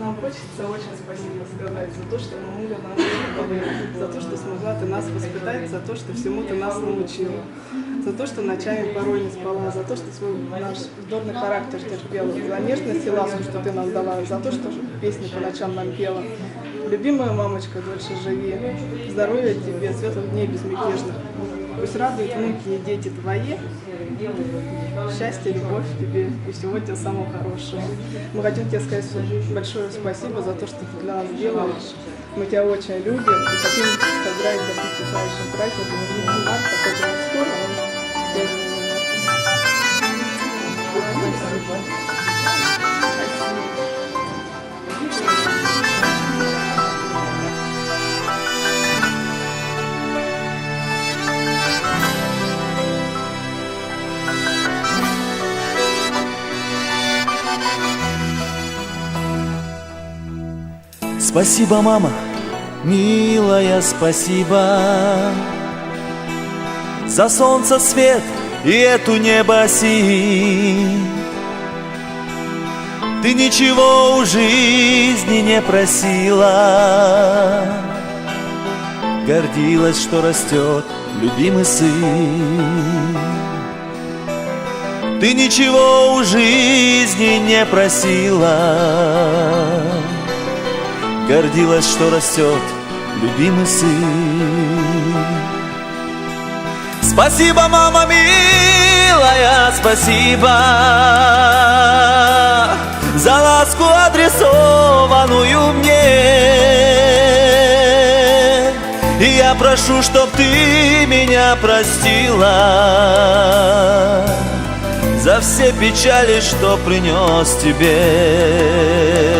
Нам хочется очень спасибо сказать за то, что мамуля нас воспитала, за то, что смогла ты нас воспитать, за то, что всему ты нас научила, за то, что ночами порой не спала, за то, что свой наш вздорный характер терпела, за нежность и ласку, что ты нам дала, за то, что песни по ночам нам пела. Любимая мамочка, дольше живи, здоровья тебе, светлых дней безмятежных. Пусть радуют внуки и дети твои, счастья, любовь тебе и всего тебе самого хорошего. Мы хотим тебе сказать большое спасибо за то, что ты для нас делаешь. Мы тебя очень любим и хотим поздравить с наступающим праздником. Мы ждем марта, хоть он скоро, но Спасибо, мама, милая, спасибо. За солнце свет и эту небо синь Ты ничего у жизни не просила. Гордилась, что растет любимый сын. Ты ничего у жизни не просила Гордилась, что растет любимый сын. Спасибо, мама милая, спасибо За ласку адресованную мне. И я прошу, чтоб ты меня простила За все печали, что принес тебе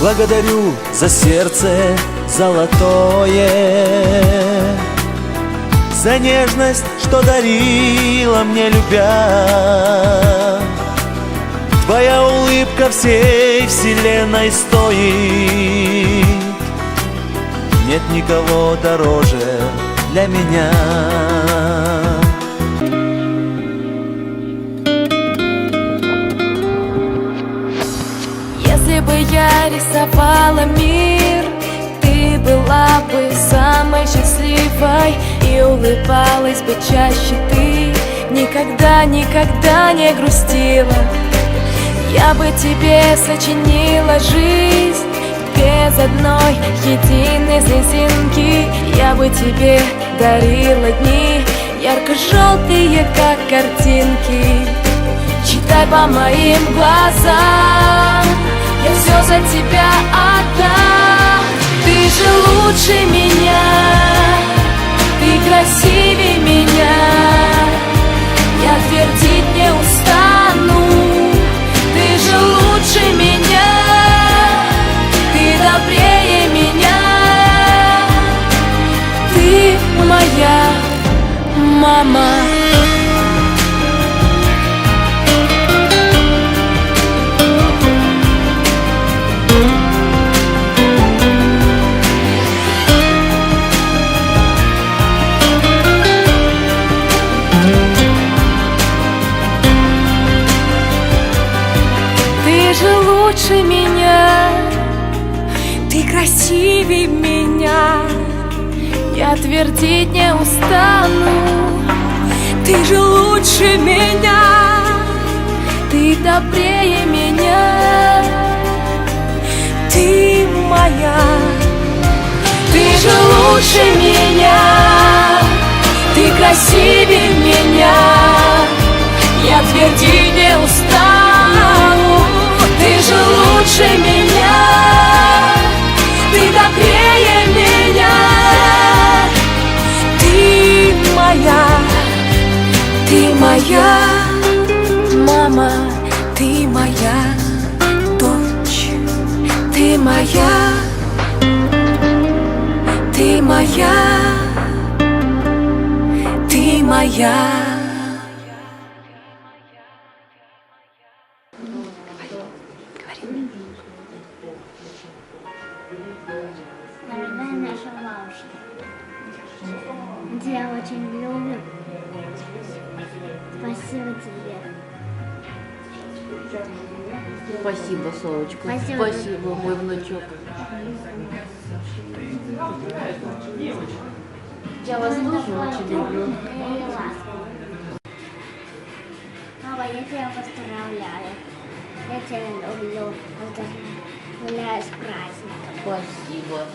Благодарю за сердце золотое За нежность, что дарила мне любя. Твоя улыбка всей вселенной стоит. Нет никого дороже для меня я рисовала мир, ты была бы самой счастливой И улыбалась бы чаще. Ты Никогда, никогда не грустила. Я бы тебе сочинила жизнь Без одной единой слезинки. Я бы тебе дарила дни Ярко-желтые, как картинки. Читай по моим глазам за тебя отдам Ты же лучше меня лучше меня, ты красивее меня, я твердить не устану. Ты же лучше меня, ты добрее меня, ты моя. Ты же лучше меня, ты красивее меня, я твердить не устану лучше меня Ты добрее меня. Ты моя Ты моя Мама Ты моя дочь Ты моя Ты моя Ты моя Дорогая наша бабушка, я очень люблю. Спасибо тебе. Спасибо, Солочка. Спасибо, Спасибо мой внучок. Я вас ну, тоже очень люблю. Папа, я тебя поздравляю. Я тебя люблю. Поздравляю с праздником. Спасибо.